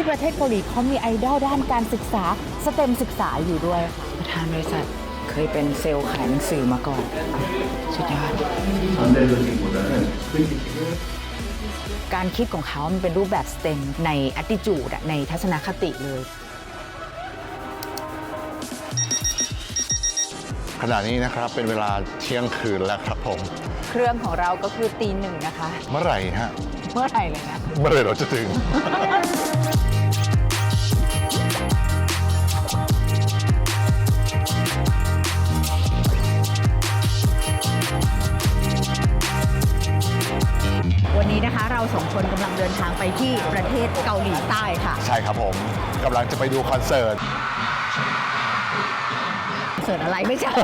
ที่ประเทศเกาหลีเขามีไอดอลด้านการศึกษาสเต็มศึกษาอยู่ด้วยค่ะประธานบริษัทเคยเป็นเซลล์ขายหนังสือมาก่อนสุดยอด การคิดของเขามันเป็นรูปแบบสเต็มใน attitude อะในทัศนคติเลย ขณะนี้นะครับเป็นเวลาเที่ยงคืนแล้วครับผม เครื่องของเราก็คือตีหนึ่งนะคะ เมื่อไหร่ฮะ เมื่อไหร่เลยนะ เมื่อไหร่เราจะถึง วันนี้นะคะเราสองคนกำลังเดินทางไปที่ประเทศเกาหลีใต้ค่ะใช่ครับผมกำลังจะไปดูคอนเสิร์ตเสิร์ตอะไรไม่ใช่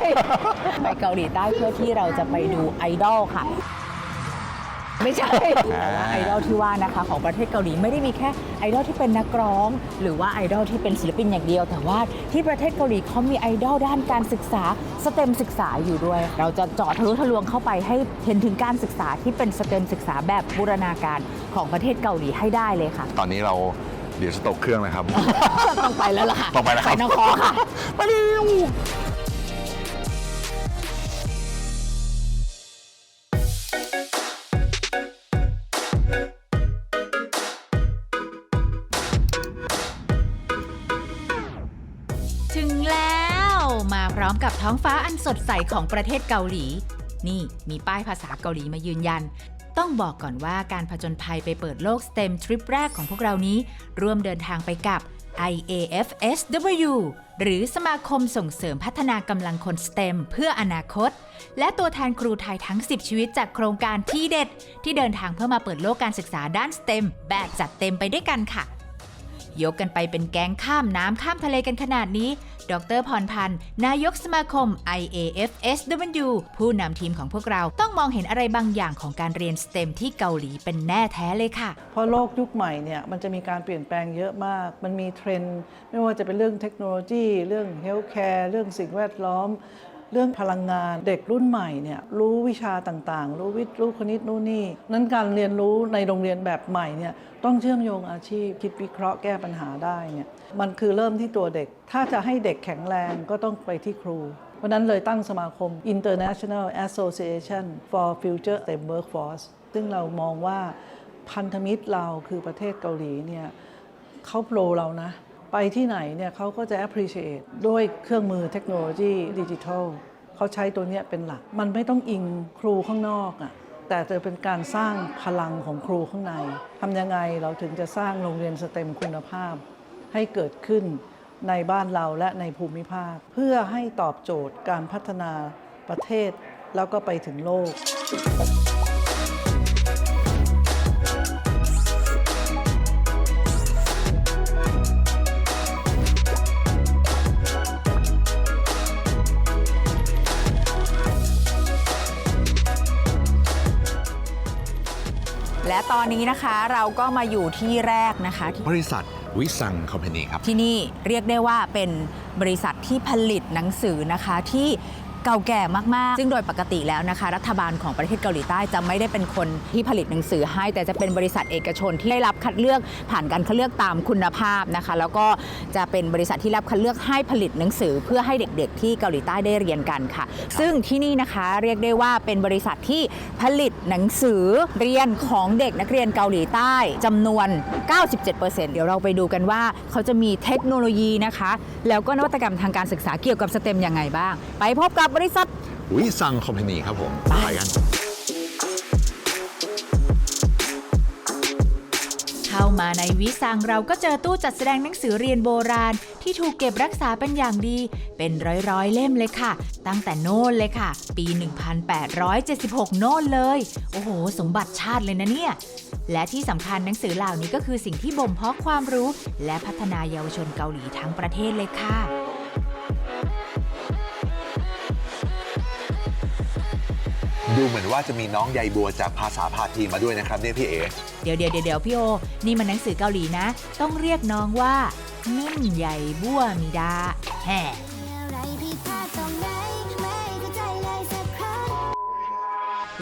ไปเกาหลีใต้เพื่อที่เราจะไปดูไอดอลค่ะ ไม่ใช่แต่ว่าไอดอลที่ว่านะคะของประเทศเกาหลีไม่ได้มีแค่ไอดอลที่เป็นนักร้อง หรือว่าไอดอลที่เป็นศิลปินอย่างเดียว แต่ว่าที่ประเทศเกาหลีเขามีไอดอลด้านการศึกษาสเต็มศึกษาอยู่ด้วย เราจะเจาะทะลุทะลวงเข้าไปให้เห็นถึงการศึกษาที่เป็นสเต็มศึกษาแบบบูรณาการของประเทศเกาหลีให้ได้เลยค่ะ ตอนนี้เราเดี๋ยวจะตกเครื่องนะครับ ต้องไปแล้วล่ะค่ะต้องไปแล้วครับไปนครค่ะไปเร็ว กับท้องฟ้าอันสดใสของประเทศเกาหลี นี่มีป้ายภาษาเกาหลีมายืนยัน ต้องบอกก่อนว่าการผจญภัยไปเปิดโลก STEM ทริปแรกของพวกเรานี้ ร่วมเดินทางไปกับ IAFSW หรือสมาคมส่งเสริมพัฒนากำลังคน STEM เพื่ออนาคต และตัวแทนครูไทยทั้ง 10 ชีวิตจากโครงการที่เด็ด ที่เดินทางเพื่อมาเปิดโลกการศึกษาด้าน STEM แบบจัดเต็มไปด้วยกันค่ะ ยกกันไปเป็นแก๊งข้ามน้ำข้ามทะเลกันขนาดนี้ ดรพรพันธ์ นายกสมาคม IAFSW ผู้นำทีมของพวกเราต้องมองเห็นอะไรบางอย่างของการเรียน STEM ที่เกาหลีเป็นแน่แท้เลยค่ะ เพราะโลกยุคใหม่เนี่ยมันจะมีการเปลี่ยนแปลงเยอะมาก มันมีเทรนด์ไม่ว่าจะเป็นเรื่องเทคโนโลยี เรื่องเฮลท์แคร์เรื่องสิ่งแวดล้อม เรื่องพลังงานเด็กรุ่นใหม่เนี่ยรู้วิชาต่างๆ รู้วิทย์รู้คณิตนู่นนี่ นั้นการเรียนรู้ในโรงเรียนแบบใหม่เนี่ยต้องเชื่อมโยงอาชีพ คิดวิเคราะห์แก้ปัญหาได้เนี่ยมันคือเริ่มที่ตัวเด็ก ถ้าจะให้เด็กแข็งแรงก็ต้องไปที่ครูเพราะฉะนั้นเลยตั้งสมาคม International Association for Future STEM Workforce ซึ่งเรามองว่าพันธมิตรเราคือประเทศเกาหลีเนี่ยเขาโปรเรานะ ไปที่ไหนเนี่ยเขาก็จะ appreciate ด้วยเครื่องมือเทคโนโลยีดิจิทัลเขาใช้ตัวเนี้ยเป็นหลัก มันไม่ต้องอิงครูข้างนอกอะ่ะแต่จะเป็นการสร้างพลังของครูข้างในทำยังไงเราถึงจะสร้างโรงเรียนสเต็มคุณภาพ ให้เกิดขึ้นในบ้านเราและในภูมิภาค เพื่อให้ตอบโจทย์การพัฒนาประเทศแล้วก็ไปถึงโลก อนนี้นะคะเราก็มาอยู่ที่แรกนะคะที่บริษัทวิสังคอมพานีครับ ที่นี่เรียกได้ว่าเป็นบริษัทที่ผลิตหนังสือนะคะที่ เก่าแก่มากๆ ซึ่งโดยปกติแล้วนะคะ รัฐบาลของประเทศเกาหลีใต้จะไม่ได้เป็นคนที่ผลิตหนังสือให้ แต่จะเป็นบริษัทเอกชนที่ได้รับคัดเลือกผ่านการคัดเลือกตามคุณภาพนะคะ แล้วก็จะเป็นบริษัทที่รับคัดเลือกให้ผลิตหนังสือ เพื่อให้เด็กๆ ที่เกาหลีใต้ได้เรียนกันค่ะ ซึ่งที่นี่นะคะเรียกได้ว่าเป็นบริษัทที่ผลิตหนังสือเรียนของเด็กนักเรียนเกาหลีใต้จำนวน 97%เดี๋ยวเราไปดูกันว่าเขาจะมีเทคโนโลยีนะคะ แล้วก็นวัตกรรมทางการศึกษาเกี่ยวกับสเต็มยังไงบ้าง ไปพบกับบริษัทวิสังคอมพานีครับผม ไปไปกัน เข้ามาในวิสังเราก็เจอตู้จัดแสดงหนังสือเรียนโบราณ ที่ถูกเก็บรักษาเป็นอย่างดี เป็นร้อยๆ เล่มเลยค่ะ ตั้งแต่โน่นเลยค่ะ ปี 1876 โน่นเลย โอ้โห สมบัติชาติเลยนะเนี่ย และที่สำคัญหนังสือเหล่านี้ก็คือสิ่งที่บ่มเพาะความรู้ และพัฒนายาวชนเกาหลีทั้งประเทศเลยค่ะ ดูเหมือนว่าจะมีน้องใยบัวจากภาษาพาทีมาด้วยนะครับเนี่ยพี่เอ๋เดี๋ยวเดี๋ยวเดี๋ยวพี่โอ นี่มันหนังสือเกาหลีนะ ต้องเรียกน้องว่ามิ่นใหญ่บัวมิดาแฮ่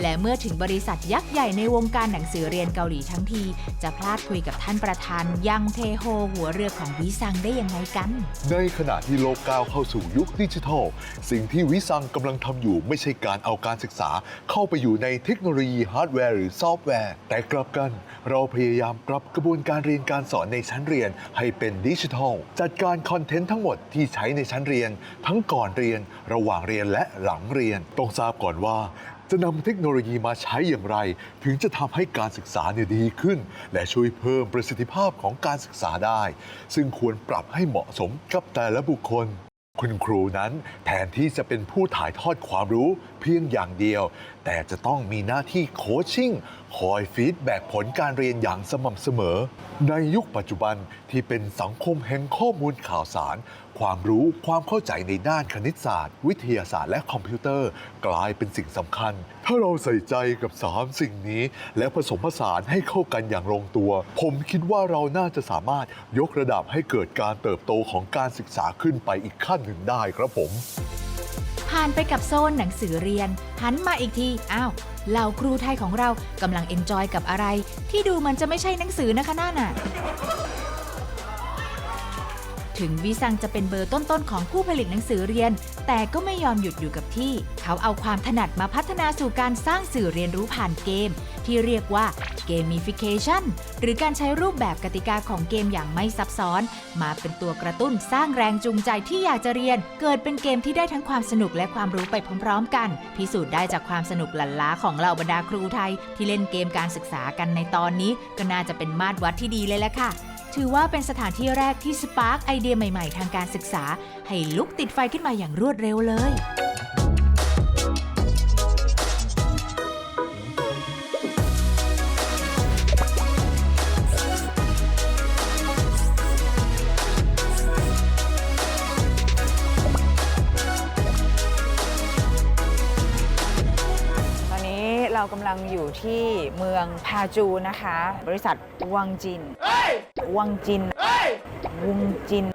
และเมื่อถึงบริษัทยักษ์ใหญ่ในวงการหนังสือเรียนเกาหลีทั้งที จะพลาดคุยกับท่านประธานยังเทโฮหัวเรือของวิซังได้ยังไงกัน ในขณะที่โลกก้าวเข้าสู่ยุคดิจิทัล สิ่งที่วิซังกำลังทำอยู่ไม่ใช่การเอาการศึกษา เข้าไปอยู่ในเทคโนโลยีฮาร์ดแวร์หรือซอฟต์แวร์ แต่กลับกัน เราพยายามปรับกระบวนการเรียนการสอนในชั้นเรียน ให้เป็นดิจิทัล จัดการคอนเทนต์ทั้งหมดที่ใช้ในชั้นเรียน ทั้งก่อนเรียน ระหว่างเรียนและหลังเรียน ต้องทราบก่อนว่า จะนำเทคโนโลยีมาใช้อย่างไร ถึงจะทำให้การศึกษาเนี่ยดีขึ้น และช่วยเพิ่มประสิทธิภาพของการศึกษาได้ ซึ่งควรปรับให้เหมาะสมกับแต่ละบุคคล คุณครูนั้นแทนที่จะเป็นผู้ถ่ายทอดความรู้เพียงอย่างเดียว แต่จะต้องมีหน้าที่โคชชิ่งคอยฟีดแบ็ผลการเรียนอย่างสม่ำเสมอ ในยุคปัจจุบันที่เป็นสังคมแห่งข้อมูลข่าวสาร ความรู้ความเข้าใจในด้านคณิตศาสตร์ วิทยาศาสตร์และคอมพิวเตอร์ กลายเป็นสิ่งสำคัญ ถ้าเราใส่ใจกับสามสิ่งนี้ และผสมผสานให้เข้ากันอย่างลงตัว ผมคิดว่าเราน่าจะสามารถยกระดับให้เกิดการเติบโตของการศึกษาขึ้นไปอีกขั้นหนึ่งได้ครับผม ผ่านไปกับโซนหนังสือเรียน หันมาอีกที อ้าว เหล่าครูไทยของเรากำลังเอนจอยกับอะไร ที่ดูมันจะไม่ใช่หนังสือนะคะน่าน่ะ ถึงวิซังจะเป็นเบอร์ต้นๆของผู้ผลิตหนังสือเรียน แต่ก็ไม่ยอมหยุดอยู่กับที่ เขาเอาความถนัดมาพัฒนาสู่การสร้างสื่อเรียนรู้ผ่านเกม ที่เรียกว่า gamification หรือการใช้รูปแบบกติกาของเกมอย่างไม่ซับซ้อน มาเป็นตัวกระตุ้นสร้างแรงจูงใจที่อยากจะเรียน เกิดเป็นเกมที่ได้ทั้งความสนุกและความรู้ไปพร้อมๆ กัน พิสูจน์ได้จากความสนุกหลั่นล้าของเหล่าบรรดาครูไทย ที่เล่นเกมการศึกษากันในตอนนี้ ก็น่าจะเป็นมาตรวัดที่ดีเลยแหละค่ะ ถือว่าเป็นสถานที่แรกที่สปาร์กไอเดียใหม่ ๆ ทางการศึกษา ให้ลุกติดไฟขึ้นมาอย่างรวดเร็วเลย เรากำลังอยู่ที่เมืองพาจูนะคะ บริษัทวังจิน วังจิน วุงจิน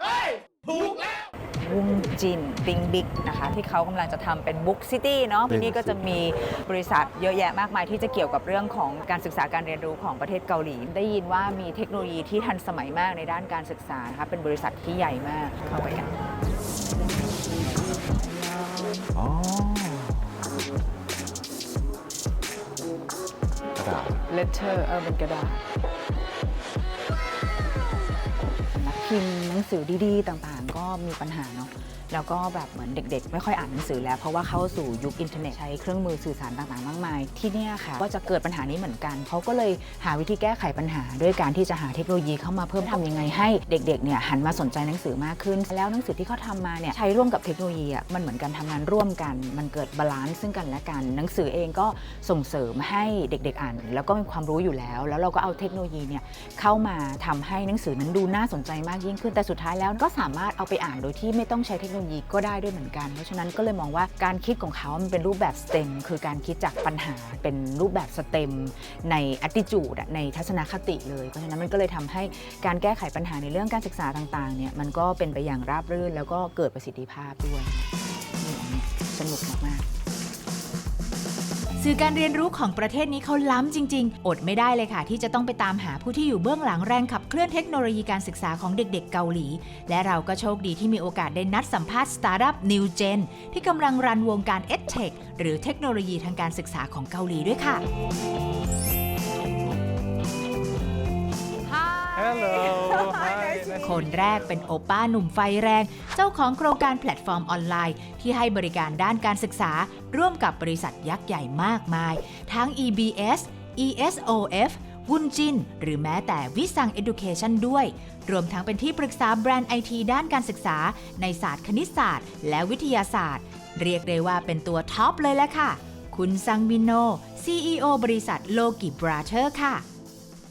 วุงจินบิงบิ๊กนะคะ ที่เขากำลังจะทำเป็นบุ๊กซิตี้เนาะที่นี่ก็จะมีบริษัทเยอะแยะมากมายที่จะเกี่ยวกับเรื่องของการศึกษาการเรียนรู้ของประเทศเกาหลี ได้ยินว่ามีเทคโนโลยีที่ทันสมัยมากในด้านการศึกษานะคะเป็นบริษัทที่ใหญ่มากเข้าไปกัน letter เออเป็นกระดาษนักพิมพ์หนังสือดีๆ ต่างๆ ก็มีปัญหาเนาะ แล้วก็แบบเหมือนเด็กๆ ไม่ค่อยอ่านหนังสือแล้ว เพราะว่าเข้าสู่ยุคอินเทอร์เน็ตใช้เครื่องมือสื่อสารต่างๆ มากมาย ที่นี่ค่ะก็จะเกิดปัญหานี้เหมือนกันเขาก็เลยหาวิธีแก้ไขปัญหา ด้วยการที่จะหาเทคโนโลยีเข้ามาเพิ่มทำยังไงให้เด็กๆเนี่ยหันมาสนใจหนังสือมากขึ้น แล้วหนังสือที่เขาทำมาเนี่ยใช้ร่วมกับเทคโนโลยีอะมันเหมือนกันทำงานร่วมกัน มันเกิดบาลานซ์ซึ่งกันและกัน หนังสือเองก็ส่งเสริมให้เด็ก ๆ อ่าน แล้วก็มีความรู้อยู่แล้ว แล้วเราก็เอาเทคโนโลยีเนี่ยเข้ามาทำให้หนังสือนั้นดูน่าสนใจมากยิ่งขึ้นแต่สุดท้ายแล้วก็สามารถเอาไปอ่านโดยที่ไม่ต้องใช้เทคโนโลยีก็ได้ด้วยเหมือนกัน เพราะฉะนั้นก็เลยมองว่าการคิดของเขา มันเป็นรูปแบบสเต็ม คือการคิดจากปัญหาเป็นรูปแบบสเต็ม ใน attitude ในทัศนคติเลย เพราะฉะนั้นมันก็เลยทำให้การแก้ไขปัญหาในเรื่องการศึกษาต่างๆ เนี่ย มันก็เป็นไปอย่างราบรื่น แล้วก็เกิดประสิทธิภาพด้วยสนุกมากๆ สื่อการเรียนรู้ของประเทศนี้เขาล้ำจริง ๆ อดไม่ได้เลยค่ะ ที่จะต้องไปตามหาผู้ที่อยู่เบื้องหลังแรงขับเคลื่อนเทคโนโลยีการศึกษาของเด็กๆเกาหลี และเราก็โชคดีที่มีโอกาสได้นัดสัมภาษณ์สตาร์ทอัพนิวเจนที่กำลังรันวงการ EdTech หรือเทคโนโลยีทางการศึกษาของเกาหลีด้วยค่ะ คนแรกเป็นโอป้าหนุ่มไฟแรง เจ้าของโครงการแพลตฟอร์มออนไลน์ ที่ให้บริการด้านการศึกษา ร่วมกับบริษัทยักษ์ใหญ่มากมาย ทั้ง EBS ESOF วุนจิน หรือแม้แต่วิสัง Education ด้วย รวมทั้งเป็นที่ปรึกษาแบรนด์ไอทีด้านการศึกษา ในศาสตร์คณิตศาสตร์ และวิทยาศาสตร์ เรียกได้ว่าเป็นตัวท็อปเลยแหละค่ะ คุณซังมินโน CEO บริษัทโลกิบราเธอร์ค่ะ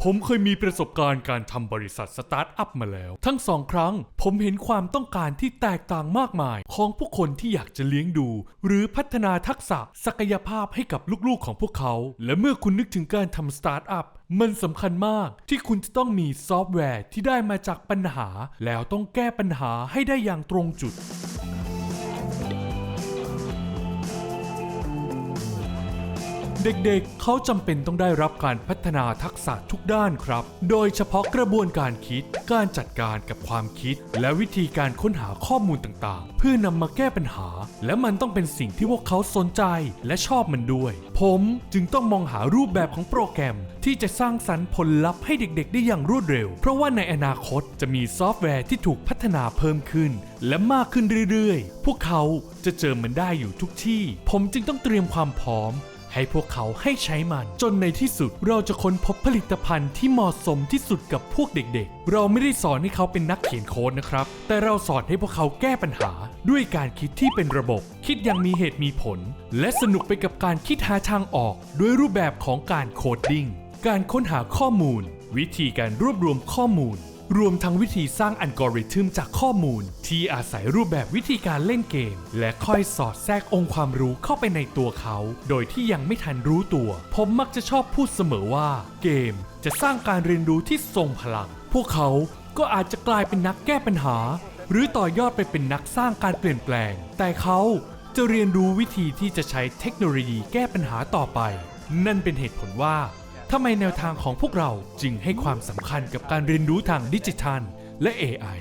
ผมเคยมีประสบการณ์การทำบริษัทสตาร์ทอัพมาแล้ว ทั้งสองครั้ง ผมเห็นความต้องการที่แตกต่างมากมาย ของผู้คนที่อยากจะเลี้ยงดู หรือพัฒนาทักษะศักยภาพให้กับลูกๆของพวกเขา และเมื่อคุณนึกถึงการทำสตาร์ทอัพมันสำคัญมากที่คุณจะต้องมีซอฟต์แวร์ที่ได้มาจากปัญหา แล้วต้องแก้ปัญหาให้ได้อย่างตรงจุด เด็กๆ เขาจำเป็นต้องได้รับการพัฒนาทักษะทุกด้านครับ โดยเฉพาะกระบวนการคิด การจัดการกับความคิด และวิธีการค้นหาข้อมูลต่างๆ เพื่อนำมาแก้ปัญหา และมันต้องเป็นสิ่งที่พวกเขาสนใจและชอบมันด้วย ผมจึงต้องมองหารูปแบบของโปรแกรม ที่จะสร้างสรรค์ผลลัพธ์ให้เด็กๆ ได้อย่างรวดเร็ว เพราะว่าในอนาคตจะมีซอฟต์แวร์ที่ถูกพัฒนาเพิ่มขึ้น และมากขึ้นเรื่อยๆ พวกเขาจะเจอมันได้อยู่ทุกที่ ผมจึงต้องเตรียมความพร้อม ให้พวกเขาให้ใช้มัน จนในที่สุดเราจะค้นพบผลิตภัณฑ์ที่เหมาะสมที่สุดกับพวกเด็กๆ เราไม่ได้สอนให้เขาเป็นนักเขียนโค้ดนะครับ แต่เราสอนให้พวกเขาแก้ปัญหา ด้วยการคิดที่เป็นระบบ คิดอย่างมีเหตุมีผล และสนุกไปกับการคิดหาทางออก ด้วยรูปแบบของการโคดดิ้งการค้นหาข้อมูล วิธีการรวบรวมข้อมูล รวมทั้งวิธีสร้างอัลกอริทึมจากข้อมูล ที่อาศัยรูปแบบวิธีการเล่นเกม และค่อยสอดแทรกองค์ความรู้เข้าไปในตัวเขา โดยที่ยังไม่ทันรู้ตัว ผมมักจะชอบพูดเสมอว่า เกมจะสร้างการเรียนรู้ที่ทรงพลัง พวกเขาก็อาจจะกลายเป็นนักแก้ปัญหา หรือต่อยอดไปเป็นนักสร้างการเปลี่ยนแปลง แต่เขาจะเรียนรู้วิธีที่จะใช้เทคโนโลยีแก้ปัญหาต่อไป นั่นเป็นเหตุผลว่า ทำไมแนวทางของพวกเราจึงให้ความสำคัญกับการเรียนรู้ทางดิจิทัลและ AI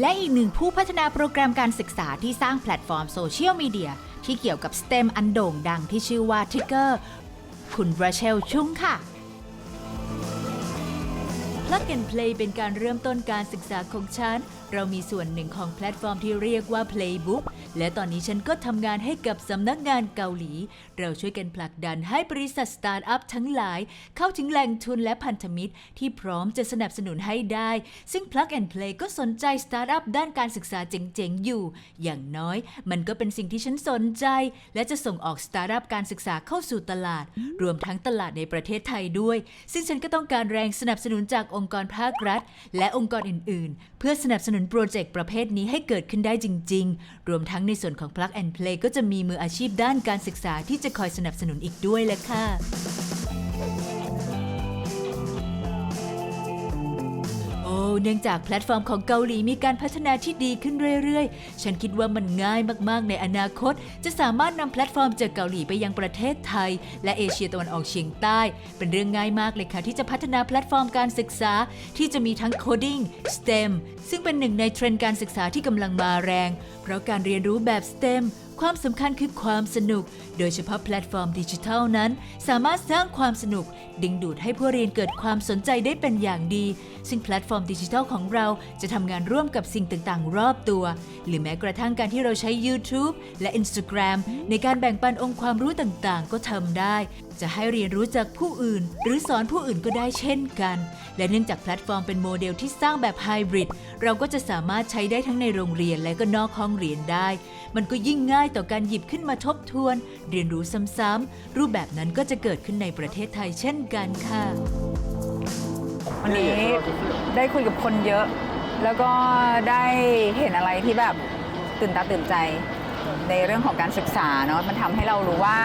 และอีกหนึ่งผู้พัฒนาโปรแกรมการศึกษาที่สร้างแพลตฟอร์มโซเชียลมีเดียที่เกี่ยวกับ STEM อันโด่งดังที่ชื่อว่า Tigger คุณราเชลชุงค่ะ Plug and Play เป็นการเริ่มต้นการศึกษาของฉัน เรามีส่วนหนึ่งของแพลตฟอร์มที่เรียกว่า Playbook และตอนนี้ฉันก็ทำงานให้กับสำนักงานเกาหลี เราช่วยกันผลักดันให้บริษัทสตาร์ทอัพทั้งหลาย เข้าถึงแหล่งทุนและพันธมิตร ที่พร้อมจะสนับสนุนให้ได้ ซึ่ง Plug and Play ก็สนใจสตาร์ทอัพด้านการศึกษาเจ๋งๆอยู่ อย่างน้อย มันก็เป็นสิ่งที่ฉันสนใจ และจะส่งออกสตาร์ทอัพการศึกษาเข้าสู่ตลาด รวมทั้งตลาดในประเทศไทยด้วย ซึ่งฉันก็ต้องการแรงสนับสนุนจากองค์กรภาครัฐ และองค์กรอื่น ๆ เพื่อสนับสนุนโปรเจกต์ประเภทนี้ให้เกิดขึ้นได้จริง ๆ รวมทั้งในส่วนของ Plug and Play ก็จะมีมืออาชีพด้านการศึกษาที่จะคอยสนับสนุนอีกด้วยแหละค่ะ เนื่องจากแพลตฟอร์มของเกาหลีมีการพัฒนาที่ดีขึ้นเรื่อยๆ ฉันคิดว่ามันง่ายมากๆ ในอนาคต จะสามารถนำแพลตฟอร์มจากเกาหลีไปยังประเทศไทย และเอเชียตะวันออกเฉียงใต้ เป็นเรื่องง่ายมากเลยค่ะที่จะพัฒนาแพลตฟอร์มการศึกษา ที่จะมีทั้งโคดิ้ง STEM ซึ่งเป็นหนึ่งในเทรนด์การศึกษาที่กำลังมาแรง เพราะการเรียนรู้แบบ STEM ความสำคัญคือความสนุก โดยเฉพาะแพลตฟอร์มดิจิทัลนั้น สามารถสร้างความสนุก ดึงดูดให้ผู้เรียนเกิดความสนใจได้เป็นอย่างดี ซึ่งแพลตฟอร์มดิจิทัลของเราจะทำงานร่วมกับสิ่งต่างๆ รอบตัว หรือแม้กระทั่งการที่เราใช้ YouTube และ Instagram ในการแบ่งปันองค์ความรู้ต่างๆ ก็ทำได้ จะให้เรียนรู้จากผู้อื่น หรือสอนผู้อื่นก็ได้เช่นกัน และเนื่องจากแพลตฟอร์มเป็นโมเดลที่สร้างแบบไฮบริดเราก็จะสามารถใช้ได้ทั้งในโรงเรียนและก็นอกห้องเรียนได้ มันก็ยิ่งง่ายต่อการหยิบขึ้นมาทบทวน เรียนรู้ซ้ำๆรูปแบบนั้นก็จะเกิดขึ้นในประเทศไทยเช่นกันค่ะ วันนี้ได้คุยกับคนเยอะ แล้วก็ได้เห็นอะไรที่แบบตื่นตาตื่นใจ ในเรื่องของการศึกษาเนาะมันทำให้เรารู้ว่า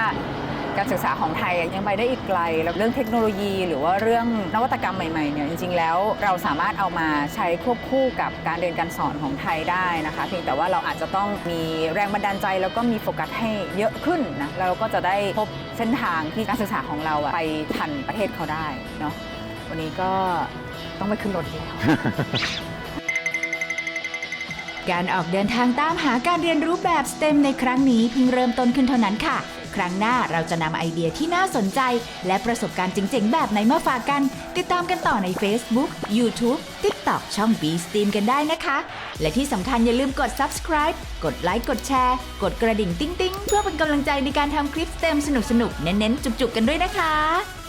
การศึกษาของไทยยังไปได้อีกไกลแล้วเรื่องเทคโนโลยี หรือว่าเรื่องนวัตกรรมใหม่ๆเนี่ยจริงๆ แล้วเราสามารถเอามาใช้ควบคู่กับการเรียนการสอนของไทยได้นะคะเพียงแต่ว่าเราอาจจะต้องมีแรงบันดาลใจ แล้วก็มีโฟกัสให้เยอะขึ้นนะแล้วเราก็จะได้พบเส้นทางที่การศึกษาของเราอะไปทันประเทศเขาได้เนาะวันนี้ก็ต้องไปขึ้นรถแล้วการออกเดินทางตามหาการเรียนรู้แบบ STEM ในครั้งนี้เพิ่งเริ่มต้นขึ้นเท่านั้นค่ะ ครั้งหน้าเราจะนำไอเดียที่น่าสนใจ และประสบการณ์เจ๋งๆ แบบไหนมาฝากกัน ติดตามกันต่อใน Facebook YouTube TikTok ช่อง b s t e a m กันได้นะคะ และที่สำคัญอย่าลืมกด subscribe กดไลค์กดแชร์ กดกระดิ่งติ๊งๆ เพื่อเป็นกำลังใจในการทำคลิปเต็มสนุกๆ เน้นๆ จุกๆ กันด้วยนะคะ